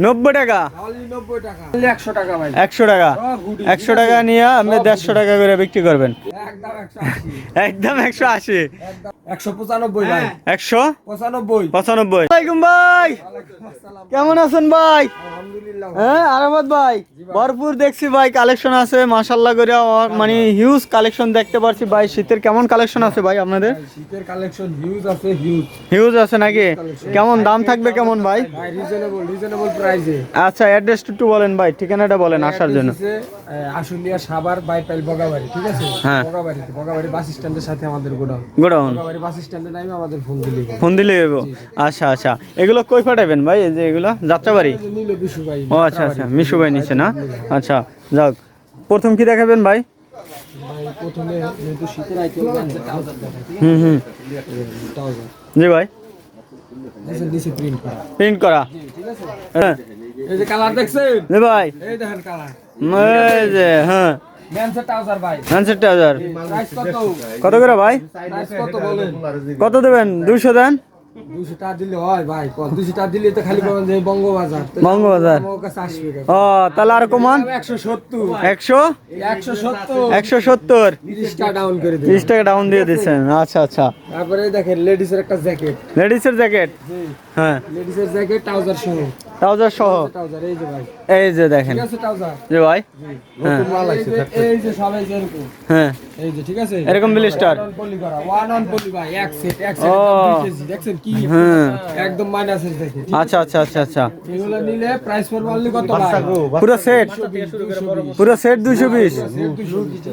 নব্বই টাকা? একশো টাকা একশো টাকা? নিয়ে আপনি দেড়শো টাকা করে বিক্রি করবেন। একদম একশো আশি। একশো পঁচানব্বই ভাই। একশো? পঁচানব্বই। পঁচানব্বই। ভাই। কেমন আছেন ভাই? হ্যাঁ আরামত ভাই ভরপুর দেখছি ভাই কালেকশন আছে মাশাল্লাহ করে মানে হিউজ কালেকশন দেখতে পাচ্ছি ভাই শীতের কেমন কালেকশন আছে ভাই আপনাদের? শীতের কালেকশন হিউজ আছে হিউজ হিউজ আছে নাকি? কেমন দাম থাকবে কেমন ভাই? রিজনেবল রিজনেবল প্রাইসে আচ্ছা অ্যাড্রেস একটু বলেন ভাই ঠিকানাটা বলেন আসার জন্য। সাভার বাইপাইল বগাবাড়ি ঠিক আছে? হ্যাঁ। বগাবাড়িতে বগাবাড়ি বাস স্ট্যান্ডের সাথে আমাদের গোডাউন। গোডাউন। বগাবাড়ি বাস স্ট্যান্ডে নামে আমাদের ফোন দিলে ফোন দিলে আচ্ছা আচ্ছা। এগুলো কই পাঠাবেন ভাই এই যে এগুলো? যাত্রাবাড়ি? নিল বিশু ভাই ও আচ্ছা আচ্ছা। মিশু ভাই নিচ্ছে না? আচ্ছা যাক। প্রথম কি দেখাবেন ভাই? হুম হুম। জি ভাই। প্রিন্ট করা। হ্যাঁ। এই যে কালার দেখছেন? জি ভাই। এই দেখেন কালার। এই যে হ্যাঁ। কত? করে ভাই? কত দেবেন? দুইশো দেন? দুশো টাকা দিলে হয় ভাই দুশো টাকা দিলে তো খালি পাবেন যে বঙ্গবাজার। বঙ্গবাজার। আমার কাছে আসবে ও তাহলে আর কমান? একশো সত্তর। একশো? একশো সত্তর। একশো সত্তর। তিরিশ টাকা ডাউন করে তিরিশ টাকা ডাউন দিয়ে দিচ্ছেন। আচ্ছা আচ্ছা। তারপরে দেখেন লেডিসের একটা জ্যাকেট লেডিসের জ্যাকেট হ্যাঁ। লেডিসের জ্যাকেট ট্রাউজার সহ। ট্রাউজার সহ? ট্রাউজার এই যে ভাই। এই যে দেখেন। ঠিক আছে ট্রাউজার যে ভাই? হ্যাঁ। এই যে- এই যে সবাই এরকম। হ্যাঁ। এই যে ঠিক আছে? এরকম ব্লিস্টার পলি করা ওয়ান অন পলি ভাই এক সেট এক ও। সেট দেখছেন কি হ্যাঁ। একদম আচ্ছা আচ্ছা আচ্ছা আচ্ছা। এগুলো নিলে প্রাইস পড়বে অনলি কত পুরো সেট পুরো সেট দুশো বিশ।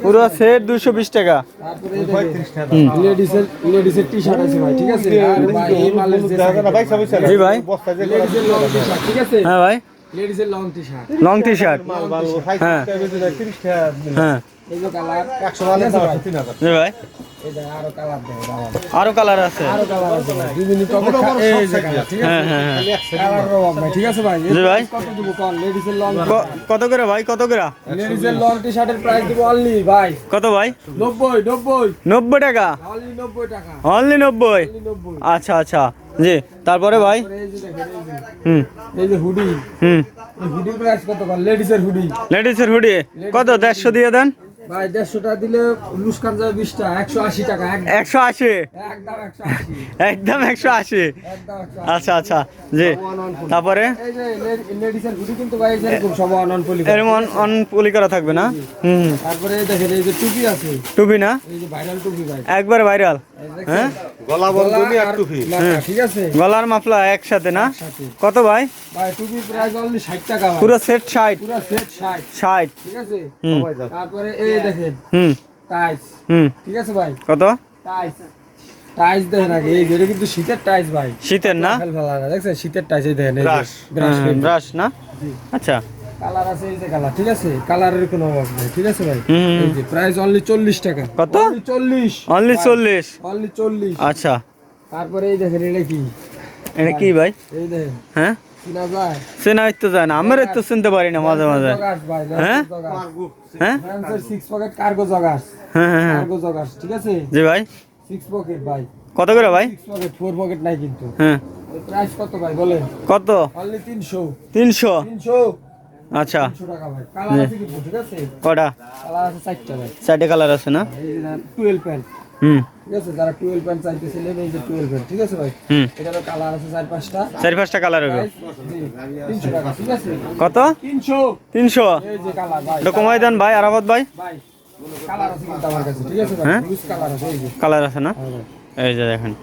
পুরো সেট দুশো বিশ। টাকা। লেডিসের লেডিসের টি শার্ট আছে ভাই ঠিক আছে? এই মালের যে জি ভাই। লেডিসের লং টি শার্ট ঠিক আছে? হ্যাঁ ভাই। লেডিসের long T shirt long T shirt হ্যাঁ। হ্যাঁ। আরও কালার আছে। হ্যাঁ হ্যাঁ হ্যাঁ। কত দিব কোন লেডিসের লং ক- কত করে ভাই? কত করে? লেডিসের লং টি শার্টের প্রাইস দিব অনলি ভাই। কত ভাই? নব্বই নব্বই। নব্বই টাকা? অনলি নব্বই। আচ্ছা আচ্ছা। জি তারপরে ভাই? হুম। এই যে হুডি হুম। হুডি প্রাইস কত লেডিসের হুডি। লেডিসের হুডি কত? দেড়শো দিয়ে দেন। ভাই দেড়শো টাকা দিলে লুসকান যাবে বিশটা একশো টাকা একদম। একশো আশি? একদম একশো আশি। একদম একশো আশি? আচ্ছা আচ্ছা জি। তারপরে? লেডিসের হুডি কিন্তু ভাই যেরকম সব অনন পলি এরকম অন করা থাকবে না? হুম হুম। তারপরে দেখেন এই যে টুপি আছে। টুপি না? এই যে ভাইরাল টুপি ভাই। একবার ভাইরাল হ্যাঁ? গলা আর মাথা, ঠিক আছে? গলার মাফলা একসাথে না? কত ভাই? ভাই টুপি প্রাইস অনলি ষাট টাকা পুরো সেট ষাট। পুরো সেট ষাট। ষাট। ঠিক আছে? তারপরে এই দেখেন। হুম। টাইস হুম। ঠিক আছে ভাই? কত? টাইস টাইস দেখেন আগে এই যেটা কিন্তু শীতের টাইস ভাই। শীতের না? দেখছেন? শীতের টাইস এই দেখেন ব্রাশ না? আচ্ছা। কালার আছে এই যে কালার ঠিক আছে? কালারের কোনো অভাব নেই ঠিক আছে ভাই। এই যে প্রাইস অনলি চল্লিশ টাকা। কত? চল্লিশ। অনলি চল্লিশ। অনলি চল্লিশ। আচ্ছা। তারপরে এই দেখেন এটা কি? এটা কি ভাই? এই দেখেন। হ্যাঁ? চেনা তো যায় না। আমরা তো চিনতে পারি না মাঝে মাঝে। হ্যাঁ? হ্যাঁ? সিক্স পকেট কার্গো জগার্স হ্যাঁ হ্যাঁ হ্যাঁ। কার্গো ঠিক আছে? জি ভাই। সিক্স পকেট ভাই। কত করে ভাই? সিক্স পকেট ফোর পকেট নাই কিন্তু। হ্যাঁ। প্রাইস কত ভাই বলেন? কত? অনলি তিনশো। তিনশো? তিনশো? আচ্ছা। তিনশো টাকা ভাই। কালার আছে কিন্তু ঠিক আছে? কটা? কালার আছে ভাই। কালার আছে না? এই যে টুয়েলভ প্যান্ট হুম। ঠিক আছে? যারা টুয়েলভ প্যান্ট চাইতেছিলেন এই যে টুয়েলভ প্যান্ট ঠিক আছে ভাই? এটারও কালার আছে চার পাঁচটা। চারি পাঁচটা কালার হবে। তিনশো টাকা ঠিক আছে? কত? তিনশো। তিনশো? এই যে কালার ভাই এটা কমাই দেন ভাই আরাফাত ভাই। ভাই কালার আছে কিন্তু আমার কাছে ঠিক আছে ভাই? হ্যাঁ? কালার আছে কালার আছে না? হ্যাঁ এই যে দেখেন।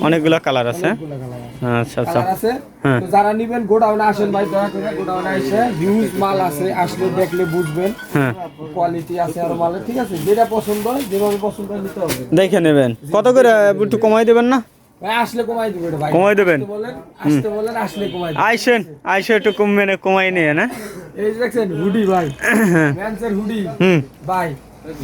অনেকগুলো কালার আছে। অনেকগুলো আচ্ছা আচ্ছা। আছে। হ্যাঁ। তো যারা নিবেন গোডাউনে আসেন ভাই দয়া করে গোডাউনে এসে হিউজ মাল আছে আসলে দেখলে বুঝবেন। হ্যাঁ। কোয়ালিটি আছে আর মালের ঠিক আছে? যেটা পছন্দ হয় যেভাবে পছন্দ হয় নিতে হবে। দেখে নেবেন। কত করে একটু কমাই দেবেন না? কমাই দেবেন? আইসেন আইসে একটু কমবে না কমাই নিয়ে না? এই দেখছেন হুডি ভাই। হুডি। হুম। ভাই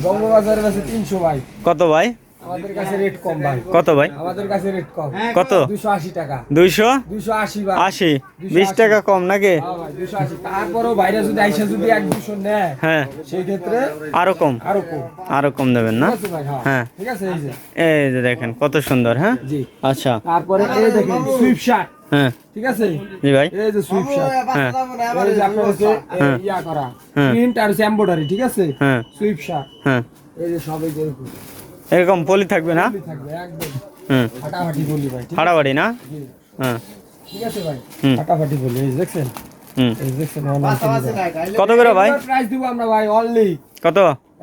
বঙ্গবাজারের আছে তিনশো ভাই। কত ভাই? আমাদের কাছে রেট কম ভাই। কত ভাই? আমাদের কাছে রেট কম। কত? দুশো আশি টাকা। দুইশো? দুশো আশি ভাই। আশি? বিশ টাকা কম নাকি? হ্যাঁ ভাই, 280 তারপরেও বাইরে যদি আইসা যদি এক দুশো নেয় হ্যাঁ। সেই ক্ষেত্রে আরও কম? আরও কম। আরও কম দেবেন না? হ্যাঁ। হ্যাঁ। ঠিক আছে এই যে। এই যে দেখেন কত সুন্দর হ্যাঁ? জি। আচ্ছা। তারপরে এই দেখেন সুইপ শার্ট হ্যাঁ। ঠিক আছে? জি ভাই। এই যে সুইপ শার্ট হ্যাঁ। এই যে আপনার ইয়া করা। প্রিন্ট আর এমব্রয়ডারি ঠিক আছে? হ্যাঁ। সুইপ শার্ট হ্যাঁ। এই যে এরকম পলি থাকবে না? হুম। না? হ্যাঁ ঠিক আছে ভাই হুম। বলি দেখছেন? হুম। এই যে দেখছেন অনলাইন কত করে ভাই? প্রাইস দিব আমরা ভাই অনলি কত?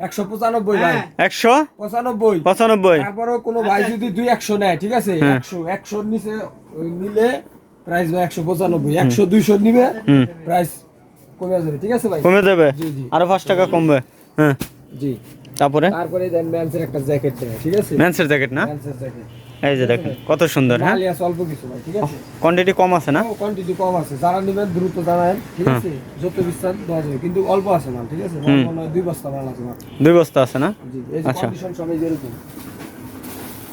একশো পঁচানব্বই ভাই। একশো? পঁচানব্বই। পঁচানব্বই। তারপরেও কোনো ভাই যদি দুই একশো নেয় ঠিক আছে? হ্যাঁ। একশো একশোর নিচে ওই নিলে প্রাইস ভাই একশো পঁচানব্বই। একশো দুইশো নিবে হুম। প্রাইস কমে যাবে ঠিক আছে ভাই? কমে জি। আরও পাঁচ টাকা কমবে। হ্যাঁ জি। তারপরে? তারপরে দেন ম্যান্সের একটা জ্যাকেট দেয় ঠিক আছে? ম্যান্সের জ্যাকেট না? ম্যান্সের জ্যাকেট। এই যে দেখেন কত সুন্দর হ্যাঁ? অল্প কিছু ভাই ঠিক আছে? কোয়ান্টিটি কম আছে না? কোয়ান্টিটি কম আছে। যারা নেবেন দ্রুত জানায়েন ঠিক হ্যাঁ। আছে? যত বিস্তার দেওয়া যাবে কিন্তু অল্প আছে মাল ঠিক আছে? মনে দুই বস্তা মাল আছে দুই বস্তা আছে না? জি আচ্ছা। কন্ডিশন সবাই যেরকম।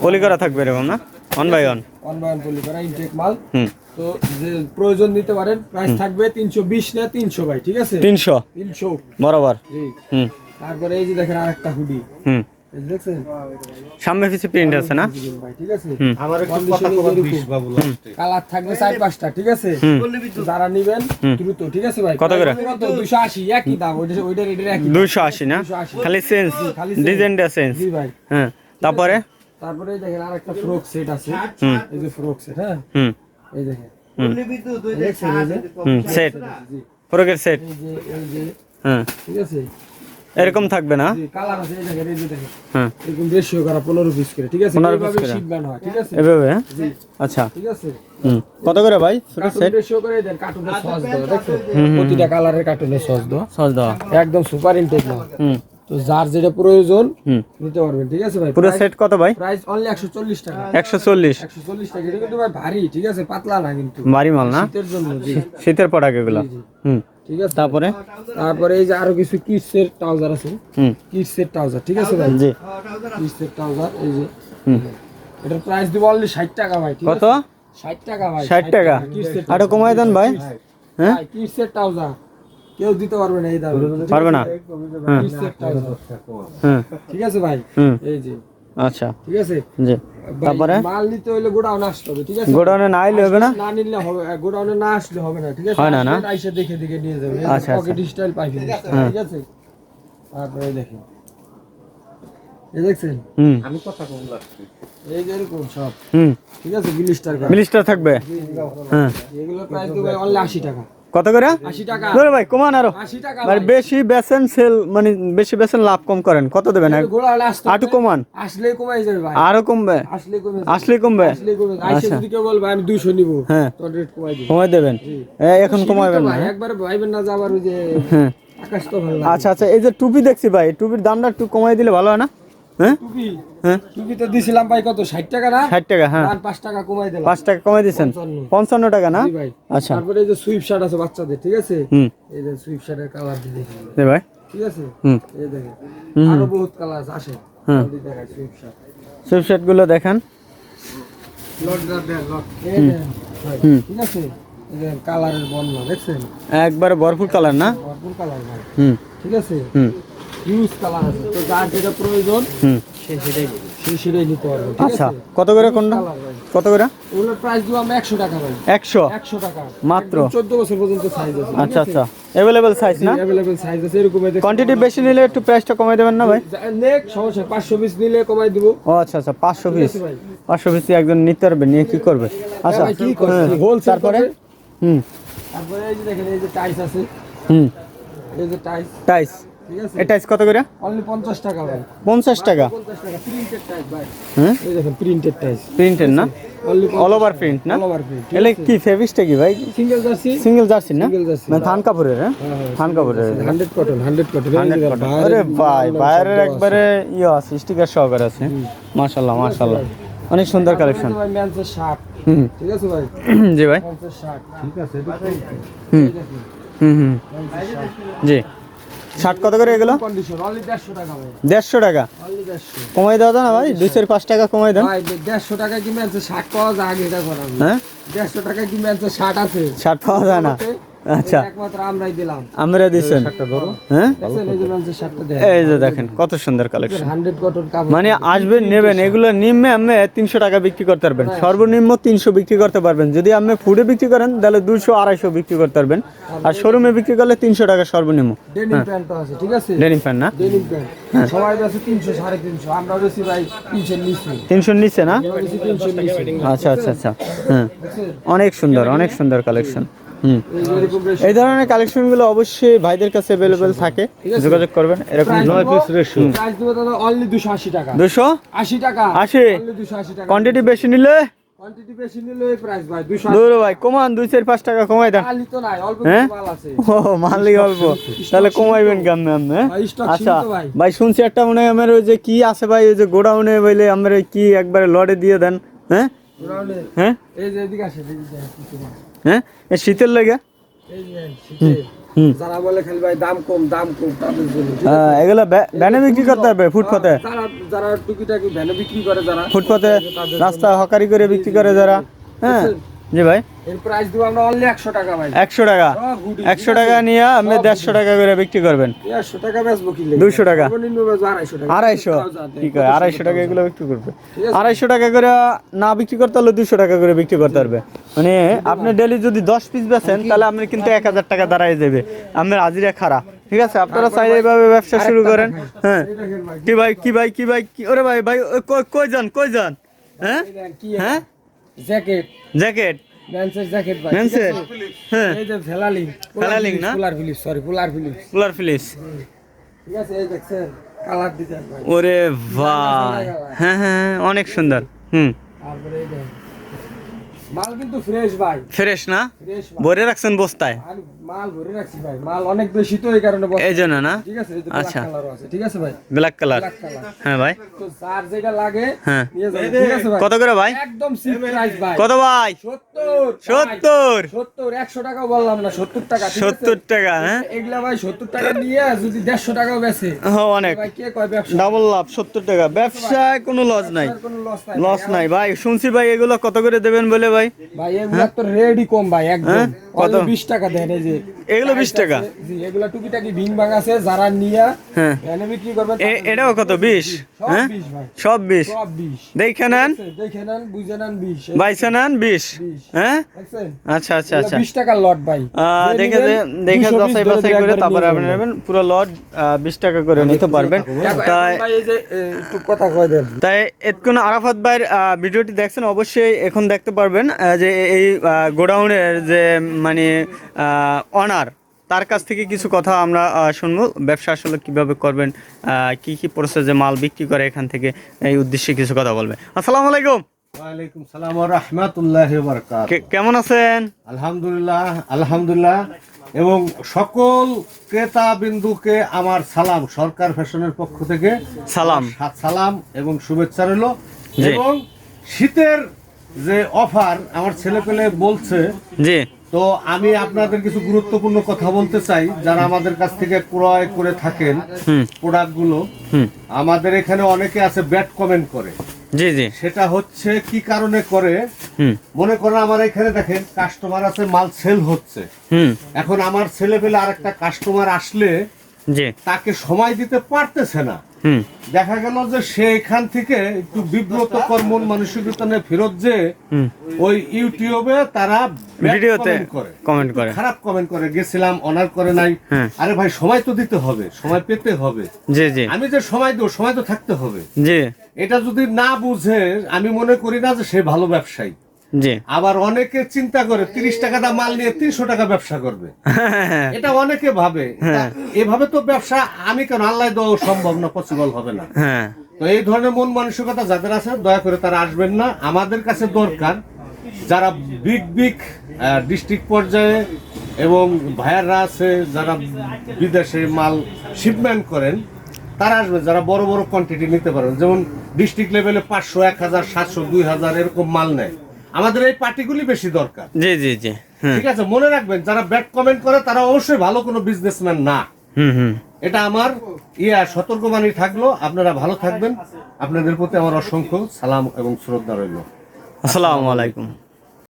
পলি করা থাকবে এরকম না? One by one one by one poly করা ইনটেক মাল। তো যে প্রয়োজন নিতে পারেন প্রাইস থাকবে তিনশো বিশ না তিনশো ভাই ঠিক আছে? তিনশো? তিনশো। বরাবর। জি। হুম। তারপরে এই যে দেখেন আরেকটা হুডি। হুম। সামনে পিছিয়ে প্রিন্ট আছে না? ঠিক আছে? আমার একটু কথা কবার বিশ বাবু কালার থাকবে চার পাঁচটা ঠিক আছে? যারা নিবেন দ্রুত ঠিক আছে ভাই? কত করে? কত? দুশো আশি একই দাম ওইটা ওইটা রেটের একই দাম। দুইশো আশি না? খালি খালি ডিজাইনটা জি ভাই। হ্যাঁ তারপরে? তারপরে দেখেন আরেকটা ফ্রক সেট আছে। এই যে ফ্রক সেট হ্যাঁ? হুম। এই দেখেন। সেট ফ্রকের সেট এই যে এই যে হ্যাঁ। ঠিক আছে? এরকম থাকবে না? কালার আছে এই দেখেন এই দেখেন। হ্যাঁ। এরকম রেশিও করা পনেরো পিস করে ঠিক আছে? এইভাবে করে। বান হয় ঠিক আছে? এভাবে? আচ্ছা। ঠিক আছে? হুম। কত করে ভাই? সেট রেশিও করে দেন সস প্রতিটা কালারের কার্টুনের সস দেওয়া। সস দেওয়া। একদম সুপার ইনটেক হুম। তো যার যেটা প্রয়োজন হুম। নিতে পারবেন ঠিক আছে ভাই? পুরো সেট কত ভাই? প্রাইস অনলি একশো চল্লিশ টাকা। একশো চল্লিশ। একশো চল্লিশ টাকা। এটা কিন্তু ভাই ভারী ঠিক আছে? পাতলা না কিন্তু। বাড়ি মাল না? শীতের জন্য জি। শীতের প্রোডাক্ট এগুলো। জি, জি। হুম। ঠিক আছে? তারপরে? তারপরে এই যে আরও কিছু কিডসের ট্রাউজার আছে। হুম। কিডসের ট্রাউজার ঠিক আছে ভাই? জি। কিডসের ট্রাউজার এই যে। এটার প্রাইস দিব অনলি ষাট টাকা ভাই ঠিক কত? আছে? ষাট টাকা ভাই ষাট টাকা? কিডসের আরও কমাই দেন ভাই। হ্যাঁ? কিডসের ট্রাউজার। কেউ দিতে পারবে না এই দামে। পারবে না? হ্যাঁ। কিডসের ট্রাউজার। হ্যাঁ। ঠিক আছে ভাই? এই যে। আচ্ছা। ঠিক আছে? জি। তারপরে? মাল নিতে হলে গোডাউনে আসতে হবে ঠিক আছে? গোডাউনে না আইলে হবে না? না নিলে হবে গোডাউনে না আসলে হবে না ঠিক আছে? হয় না, না? আইসা দেখে দেখে নিয়ে যাবে আচ্ছা, পকেট স্টাইল পাইপি হ্যাঁ। ঠিক আছে। তারপরে দেখেন এই দেখছেন? হুম। আমি কথা কম লাগছে। এই যে এরকম সব। হুম। ঠিক আছে? বিলিস্টার করা। মিলিস্টার থাকবে? হ্যাঁ। এগুলো প্রাইস দেবে অনলি আশি টাকা। কত করে? ধরে ভাই কমান আরও। মানে বেশি বেসেন সেল মানে বেশি বেসেন লাভ কম করেন। কত দেবেন? আটু কমান। আসলেই কমাই যাবে ভাই। আরও কমবে? আসলে কমে আসলে কমবে? আসলে কমে যাবে। আচ্ছা। যদি কেউ বলবে আমি দুইশো নিবো হ্যাঁ। তোর রেট কমাই দিবো। কমাই দেবেন? এখন কমাবেন না একবার ভাইবেন না যাবার ওই যে হ্যাঁ। আকাশ তো ভালো আচ্ছা আচ্ছা এই যে টুপি দেখছি ভাই টুপির দামটা একটু কমাই দিলে ভালো হয় না? হ্যাঁ? হ্যাঁ? তো দিছিলাম ভাই কত? ষাট টাকা না? ষাট টাকা হ্যাঁ। টাকা কমাই দিলাম। টাকা কমাই টাকা না? ভাই। আচ্ছা। তারপরে এই যে সুইপ শার্ট আছে বাচ্চাদের ঠিক আছে? হুম। এই যে সুইপ শার্টের কালার দিয়ে দেখি। দে ভাই। ঠিক আছে? হুম। এই দেখেন। হুম। আরও বহুত কালার আছে আসে হুম। এই দেখাই সুইপ শার্টগুলো দেখান। লট দা লট এই দেখেন ঠিক আছে? কালারের দেখছেন? একবারে ভরপুর কালার না? ভরপুর কালার ভাই। হুম। ঠিক আছে? হুম। ইউজ কালার আছে। তো যার যেটা প্রয়োজন সে সেটাই সে সেটাই নিতে পারবে আচ্ছা কত করে কোনটা? কত করে? এগুলোর প্রাইস দিব আমরা একশো টাকা ভাই। একশো? একশো টাকা। মাত্র? চোদ্দ বছর পর্যন্ত সাইজ আছে আচ্ছা আচ্ছা। সাইজ না? অ্যাভেলেবেল সাইজ আছে এরকম কোয়ান্টিটি বেশি নিলে একটু প্রাইসটা কমাই দেবেন না ভাই? নেক সমস্যা পিস নিলে কমাই দিব। ও আচ্ছা আচ্ছা পাঁচশো ঠিক পিস আছে ভাই। পাঁচশো পিস একজন নিতে পারবে নিয়ে কি করবে? আচ্ছা ভাই, কি করবে? হ্যাঁ, Wholesale তারপরে? হুম। তারপরে এই যে দেখেন এই যে টাইস আছে। হুম। এই যে টাইস টাইস ঠিক আছে? এই কত করে? অনলি পঞ্চাশ টাকা ভাই। পঞ্চাশ টাকা। পঞ্চাশ টাকা। প্রিন্টেড টাইস ভাই। হ্যাঁ? এই দেখেন প্রিন্টেড না? অল ওভার প্রিন্ট না? অল ওভার প্রিন্ট এলে কি ফেব্রিক্সটা কি ভাই? সিঙ্গেল জার্সি সিঙ্গেল জার্সি না? মানে থান কাপড়ের হ্যাঁ? থান কাপড়ের হান্ড্রেড কটন হান্ড্রেড কটন আরে ভাই বাইরের একবারে ইয়ে আছে স্টিকার সহকারে আছে। মাশাল্লাহ মাশাল্লাহ অনেক সুন্দর কালেকশন ভাই ম্যান্সের শার্ট ঠিক আছে ভাই? জি ভাই। ম্যান্সের শার্ট ঠিক আছে। হুম হুম। হুম জি। ষাট কত করে এগুলো? দেড়শো টাকা ভাই। দেড়শো টাকা? কমাই দেওয়া না ভাই দুইশো পাঁচ টাকা কমাই দেন দেড়শো টাকা কিনে আনছে শার্ট পাওয়া যায় আগে এটা হ্যাঁ? দেড়শো টাকা কিনে ম্যান্সের শার্ট আছে। ষাট পাওয়া যায় না। আচ্ছা। একমাত্র আমরাই দিলাম। আমরা দিচ্ছেন হ্যাঁ? এই যে দেখেন কত সুন্দর কালেকশন মানে আসবেন নেবেন এগুলো নিম্নে আপনি তিনশো টাকা বিক্রি করতে পারবেন। সর্বনিম্ন তিনশো বিক্রি করতে পারবেন। যদি আপনি ফুডে বিক্রি করেন তাহলে দুশো আড়াইশো বিক্রি করতে পারবেন। আর শোরুমে বিক্রি করলে তিনশো টাকা সর্বনিম্ন। ডেনিম প্যান্টও আছে ঠিক আছে? ডেনিম ফ্যান না? নিচ্ছে না? আচ্ছা আচ্ছা আচ্ছা। হ্যাঁ। অনেক সুন্দর অনেক সুন্দর কালেকশন এই ধরনের কালেকশনগুলো অবশ্যই ভাইদের কাছে অ্যাভেলেবেল থাকে। যোগাযোগ করবেন এরকম নয় পিস রেশু প্রাইস দেবো দাদা অনলি দুশো আশি টাকা। দুশো? আশি টাকা। আশি? অনলি দুশো আশি টাকা। কোয়ান্টিটি বেশি নিলে? কোয়ান্টিটি বেশি নিলে এই প্রাইস ভাই দুশো দূর ভাই কমান দুই চার পাঁচ টাকা কমাই দেন। আলি তো নাই অল্প হ্যাঁ? কিছু মাল আছে। ও মানলি অল্প। তাহলে কমাইবেন কেমনে আপনি হ্যাঁ? আচ্ছা ভাই। ভাই শুনছি একটা মনে হয় আমার ওই যে কি আছে ভাই ওই যে গোডাউনে বলে আমার ওই কি একবারে লড়ে দিয়ে দেন হ্যাঁ? গোডাউনে? হ্যাঁ? এই যে এদিকে আসে এদিকে। হ্যাঁ? শীতের লেগে? যারা বলে খালি ভাই দাম কম দাম কম তাদের জন্য? আহ, এগুলো ভ্যানে বিক্রি করতে হবে ফুটপাতে। যারা যারা টুকিটাকি ভ্যানে বিক্রি করে যারা ফুটপাতে রাস্তা হকারি করে বিক্রি করে যারা হ্যাঁ। জি ভাই। এর প্রাইস দিব আমরা অনলি একশো টাকা ভাই। একশো টাকা। সব গুটি, একশো টাকা নিয়ে আপনি দেড়শো টাকা করে বিক্রি করবেন। দেড়শো টাকা বেচবো কি লেগে? 200 টাকা। সর্বনিম্ন বেচবো আড়াইশো টাকা। আড়াইশো। তাও যাতে। ঠিক আছে আড়াইশো টাকা এগুলো বিক্রি করবে। ঠিক আছে। আড়াইশো টাকা করে না বিক্রি করতে হলে দুশো টাকা করে বিক্রি করতে পারবে। মানে আপনি ডেলি যদি দশ পিস বেচেন তাহলে আপনি কিন্তু এক হাজার টাকা দাঁড়ায় যাবে। আপনার হাজিরা খারাপ ঠিক আছে? আপনারা চাইলে এইভাবে ব্যবসা শুরু করেন। হ্যাঁ। কি ভাই কি ভাই কি ভাই কি ওরে ভাই ভাই কই- যান কই যান? হ্যাঁ? হ্যাঁ? জ্যাকেট। জ্যাকেট? ম্যানসের জ্যাকেট ভাই ম্যানসের? হ্যাঁ। এই যে ফেলালিং ফেলালিং না? পোলার ফিলিপস সরি পোলার ফিলিপস। কুলার ফিলিস ঠিক আছে এই দেখছেন কালার ডিজাইন ভাই। ওরে ভাই। হ্যাঁ হ্যাঁ অনেক সুন্দর। হুম। তারপরে এই মাল কিন্তু ফ্রেশ ভাই। ফ্রেশ না? ভরে রাখছেন বস্তায়? মাল ভরে রাখছি ভাই মাল অনেক বেশি তো এই কারণে এই জন্য না? ঠিক আছে এই যে ব্ল্যাক আচ্ছা। ঠিক আছে ভাই? ব্ল্যাক কালার হ্যাঁ ভাই। তো যার যেটা লাগে হ্যাঁ। ঠিক আছে ভাই? কত করে ভাই? একদম সিপ প্রাইস ভাই। কত ভাই? টাকা বললাম না সত্তর টাকা ঠিক আছে? সত্তর টাকা হ্যাঁ? এগুলা ভাই সত্তর টাকা নিয়ে যদি দেড়শো টাকাও বেছে হ্যাঁ, অনেক। ভাই কে কয় ব্যবসা? ডাবল লাভ সত্তর টাকা। ব্যবসায় কোনো লস নাই। লস নাই ভাই। শুনছি ভাই এগুলো কত করে দেবেন বলে ভাই? ভাই এগুলা তো রেডি কম ভাই একদম। হ্যাঁ? কত? কত বিশ টাকা দেন এই যে। এগুলো 20 টাকা? জি এগুলা টুকিটাকি ভিং ভাং আছে যারা নিয়া হ্যাঁ। এনে বিক্রি করবেন এটাও কত বিশ? সব হ্যাঁ? বিশ ভাই। সব বিশ? সব বিশ। দেখে নেন। দেখে নেন বুঝে নেন বিশ। বাইসে নেন বিশ? বিশ। হ্যাঁ? আচ্ছা আচ্ছা আচ্ছা। বিশ টাকার লট ভাই। দেখে দেখে 220 যাচাই বাছাই করে তারপরে আপনি নেবেন পুরো লট বিশ টাকা করে নিতে পারবেন। তাই এই যে একটু কথা কয় দেন। তাই এতক্ষণ আরাফাত ভাইয়ের ভিডিওটি দেখছেন অবশ্যই এখন দেখতে পারবেন যে এই গোডাউনের যে মানে অনার তার কাছ থেকে কিছু কথা আমরা শুনব। ব্যবসা আসলে কীভাবে করবেন কি কি প্রসেসে মাল বিক্রি করে এখান থেকে এই উদ্দেশ্যে কিছু কথা বলবে আসসালামু আলাইকুম। ওয়ালাইকুম সালাম রাহমাতুল্লাহি কেমন আছেন? আলহামদুলিল্লাহ আলহামদুলিল্লাহ। এবং সকল ক্রেতা বিন্দুকে আমার সালাম সরকার ফ্যাশনের পক্ষ থেকে। সালাম। সাত সালাম এবং শুভেচ্ছা রইল। এবং শীতের যে অফার আমার ছেলে পেলে বলছে জি। তো আমি আপনাদের কিছু গুরুত্বপূর্ণ কথা বলতে চাই। যারা আমাদের কাছ থেকে ক্রয় করে থাকেন হুম। প্রোডাক্টগুলো হুম। আমাদের এখানে অনেকে আছে ব্যাড কমেন্ট করে। জি জি। সেটা হচ্ছে কি কারণে করে? মনে করেন আমার এখানে দেখেন কাস্টমার আছে মাল সেল হচ্ছে। এখন আমার ছেলে পেলে আরেকটা কাস্টমার আসলে তাকে সময় দিতে পারতেছে না। দেখা গেল যে সে এখান থেকে একটু বিব্রত কর্মন মানসিকতা নিয়ে ফেরত যে ওই ইউটিউবে তারা ভিডিওতে করে। কমেন্ট করে। খারাপ কমেন্ট করে গেছিলাম অনার করে নাই। হ্যাঁ। আরে ভাই সময় তো দিতে হবে সময় পেতে হবে। জি জি। আমি যে সময় দেবো সময় তো থাকতে হবে। জি। এটা যদি না বুঝে আমি মনে করি না যে সে ভালো ব্যবসায়ী। আবার অনেকে চিন্তা করে তিরিশ টাকা দাম মাল নিয়ে তিনশো টাকা ব্যবসা করবে। এটা অনেকে ভাবে। তা এভাবে তো ব্যবসা আমি কেন আল্লাহ দেওয়া সম্ভব না পসিবল হবে না। হ্যাঁ। তো এই ধরনের মন মানসিকতা যাদের আছে দয়া করে তারা আসবেন না। আমাদের কাছে দরকার যারা বিগ বিগ ডিস্ট্রিক্ট পর্যায়ে এবং ভাইয়াররা আছে যারা বিদেশে মাল শিপমেন্ট করেন তারা আসবে। যারা বড় বড় কোয়ান্টিটি নিতে পারেন যেমন ডিস্ট্রিক্ট লেভেলে পাঁচশো এক হাজার সাতশো দুই হাজার এরকম মাল নেয়। আমাদের এই পার্টিগুলি বেশি দরকার। জি জি জি ঠিক আছে মনে রাখবেন যারা ব্যাড কমেন্ট করে তারা অবশ্যই ভালো কোনো বিজনেসম্যান না। এটা আমার ইয়া সতর্কবাণী থাকল। আপনারা ভালো থাকবেন। আপনাদের প্রতি আমার অসংখ্য সালাম এবং শ্রদ্ধা রইল। আসসালামু আলাইকুম।